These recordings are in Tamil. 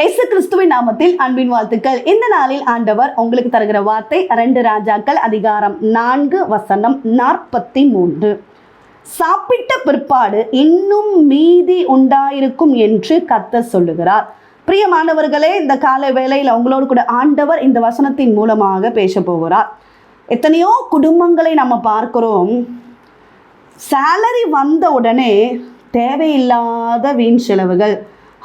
இயேசு கிறிஸ்துவின் நாமத்தில் அன்பின் வாழ்த்துக்கள். இந்த நாளில் ஆண்டவர் உங்களுக்கு தருகிற வார்த்தை ரெண்டு ராஜாக்கள் அதிகாரம் நான்கு வசனம் நாற்பத்தி மூன்று சாப்பிட்ட பிற்பாடு இன்னும் மீதி உண்டாயிருக்கும் என்று கத்த சொல்லுகிறார். பிரியமானவர்களே இந்த கால வேளையில் அவங்களோடு கூட ஆண்டவர் இந்த வசனத்தின் மூலமாக பேச போகிறார் எத்தனையோ குடும்பங்களை நம்ம பார்க்கிறோம். சேலரி வந்த உடனே தேவையில்லாத வீண் செலவுகள்.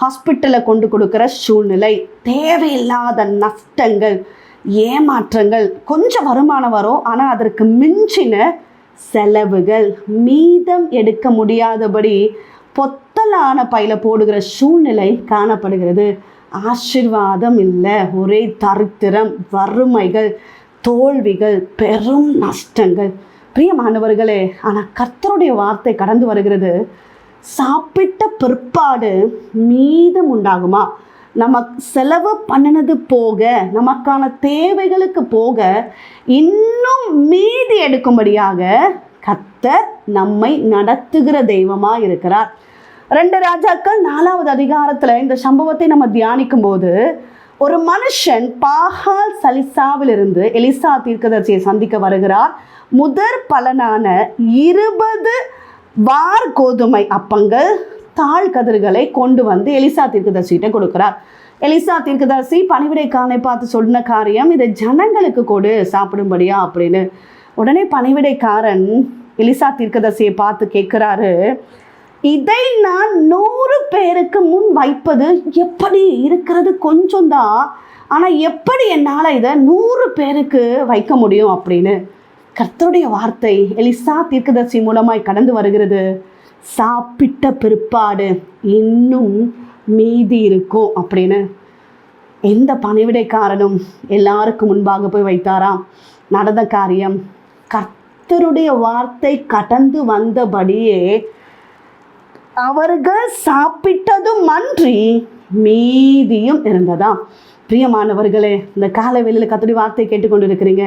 ஹாஸ்பிட்டலில் கொண்டு கொடுக்குற சூழ்நிலை தேவையில்லாத நஷ்டங்கள் ஏமாற்றங்கள் கொஞ்சம் வருமானம் வரும் ஆனால் அதற்கு மிஞ்சின செலவுகள் மீதம் எடுக்க முடியாதபடி பொத்தலான பையில போடுகிற சூழ்நிலை காணப்படுகிறது. ஆசிர்வாதம் இல்லை ஒரே தரித்திரம் வறுமைகள் தோல்விகள் பெரும் நஷ்டங்கள். பிரியமானவர்களே ஆனால் கர்த்தருடைய வார்த்தை கடந்து வருகிறது. சாப்பிட்ட பிற்பாடு மீதம் உண்டாகுமா? நம்ம செலவு பண்ணினது போக நமக்கான தேவைகளுக்கு போக இன்னும் மீதி எடுக்கும்படியாக கத்தர் நம்மை நடத்துகிற தெய்வமாக இருக்கிறார். ரெண்டு ராஜாக்கள் நாலாவது அதிகாரத்தில் இந்த சம்பவத்தை நம்ம தியானிக்கும் போது ஒரு மனுஷன் பாகால் சலிசாவிலிருந்து எலிசா தீர்க்கதர்சியை சந்திக்க வருகிறார். முதற் பலனான இருபது வார் கோதுமை அப்பங்கள் தாழ் கதிர்களை கொண்டு வந்து எலிசா தீர்க்கதரிசிகிட்ட கொடுக்குறார். எலிசா தீர்க்கதரிசி பணிவிடைக்காரனை பார்த்து சொன்ன காரியம் இதை ஜனங்களுக்கு கொடு சாப்பிடும்படியா அப்படின்னு. உடனே பணிவிடைக்காரன் எலிசா தீர்க்கதர்சியை பார்த்து கேட்குறாரு இதை நான் நூறு பேருக்கு முன் வைப்பது எப்படி இருக்கிறது கொஞ்சம் தான். ஆனால் எப்படி என்னால் இதை நூறு பேருக்கு வைக்க முடியும்? அப்படின்னு. கர்த்தருடைய வார்த்தை எலிசா தீர்க்கதர்சி மூலமாய் கடந்து வருகிறது. சாப்பிட்ட பிற்பாடு இன்னும் மீதி இருக்கும் அப்படின்னு. எந்த பணிவிடைக்காரனும் எல்லாருக்கும் முன்பாக போய் வைத்தாராம் நடந்த காரியம். கர்த்தருடைய வார்த்தை கடந்து வந்தபடியே அவர்கள் சாப்பிட்டதும் அன்றி மீதியும் இருந்ததாம் பிரியமானவர்களே இந்த காலை வெளியில் கத்துடி வார்த்தை கேட்டுக்கொண்டு இருக்கிறீங்க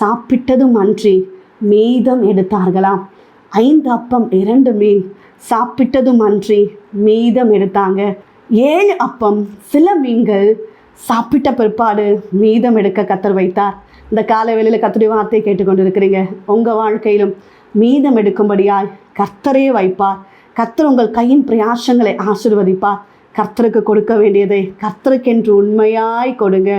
சாப்பிட்டதும் அன்றி மீதம் எடுத்தார்களாம். ஐந்து அப்பம் இரண்டு மீன் சாப்பிட்டதும் அன்றி மீதம் எடுத்தாங்க. ஏழு அப்பம் சில மீன்கள் சாப்பிட்ட பிற்பாடு மீதம் எடுக்க கத்தர் வைத்தார். இந்த காலை வேளையில் கத்துடைய வார்த்தை கேட்டுக்கொண்டு இருக்கிறீங்க உங்கள் வாழ்க்கையிலும் மீதம் எடுக்கும்படியாய் கர்த்தரே வைப்பார். கர்த்தர் உங்கள் கையின் பிரயாசங்களை ஆசிர்வதிப்பார். கர்த்தருக்கு கொடுக்க வேண்டியதை கர்த்தருக்கென்று உண்மையாய் கொடுங்க.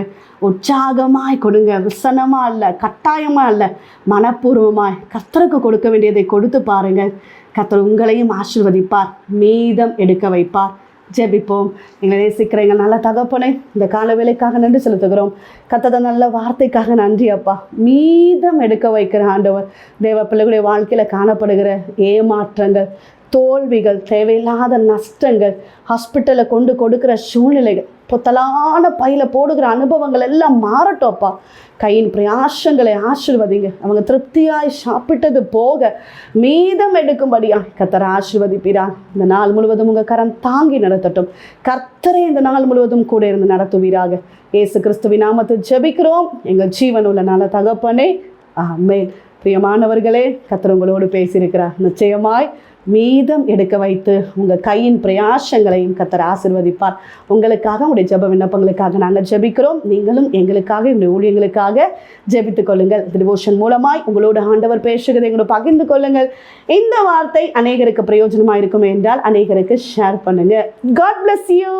உற்சாகமாய் கொடுங்க. விசனமாக இல்லை கட்டாயமாக இல்லை மனப்பூர்வமாய் கர்த்தருக்கு கொடுக்க வேண்டியதை கொடுத்து பாருங்கள். கர்த்தர் உங்களையும் ஆசிர்வதிப்பார் மீதம் எடுக்க வைப்பார். ஜெபிப்போம். எங்களை நேசிக்கிற எங்கள் நல்ல தகப்பனை இந்த கால வேலைக்காக நன்றி செலுத்துகிறோம். கத்தத நல்ல வார்த்தைக்காக நன்றி அப்பா. மீதம் எடுக்க வைக்கிற ஆண்டவர் தேவ பிள்ளைகளுடைய வாழ்க்கையில் காணப்படுகிற ஏமாற்றங்கள் தோல்விகள் தேவையில்லாத நஷ்டங்கள் ஹாஸ்பிட்டலில் கொண்டு கொடுக்குற சூழ்நிலைகள் பொத்தலான பையில போடுகிற அனுபவங்கள் எல்லாம் மாறட்டோப்பா கையின் பிரயாசங்களை ஆசிர்வதிங்க. அவங்க திருப்தியாய் சாப்பிட்டது போக மீதம் எடுக்கும்படியா கத்தரை ஆசிர்வதிப்பீரா இந்த நாள் முழுவதும் உங்கள் கரம் தாங்கி நடத்தட்டும். கர்த்தரை இந்த நாள் முழுவதும் கூட இருந்து நடத்துவீராக. இயேசு கிறிஸ்துவின் நாமத்தில் ஜெபிக்கிறோம். எங்கள் ஜீவன் உள்ள நல்ல தகப்பனே. ஆமேன். பிரியமானவர்களே கத்தர் உங்களோடு பேசியிருக்கிறார். நிச்சயமாய் மீதம் எடுக்க வைத்து உங்கள் கையின் பிரயாசங்களையும் கத்தர் ஆசிர்வதிப்பார். உங்களுக்காக உங்களுடைய ஜெப விண்ணப்பங்களுக்காக நாங்கள் ஜெபிக்கிறோம். நீங்களும் எங்களுக்காக எங்களுடைய ஊழியங்களுக்காக ஜபித்துக் கொள்ளுங்கள். டிவோஷன் மூலமாய் உங்களோட ஆண்டவர் பேசுகிறதை எங்களோட பகிர்ந்து கொள்ளுங்கள். இந்த வார்த்தை அநேகருக்கு பிரயோஜனமாக இருக்கும் என்றால் அநேகருக்கு ஷேர் பண்ணுங்கள் காட் பிளஸ் யூ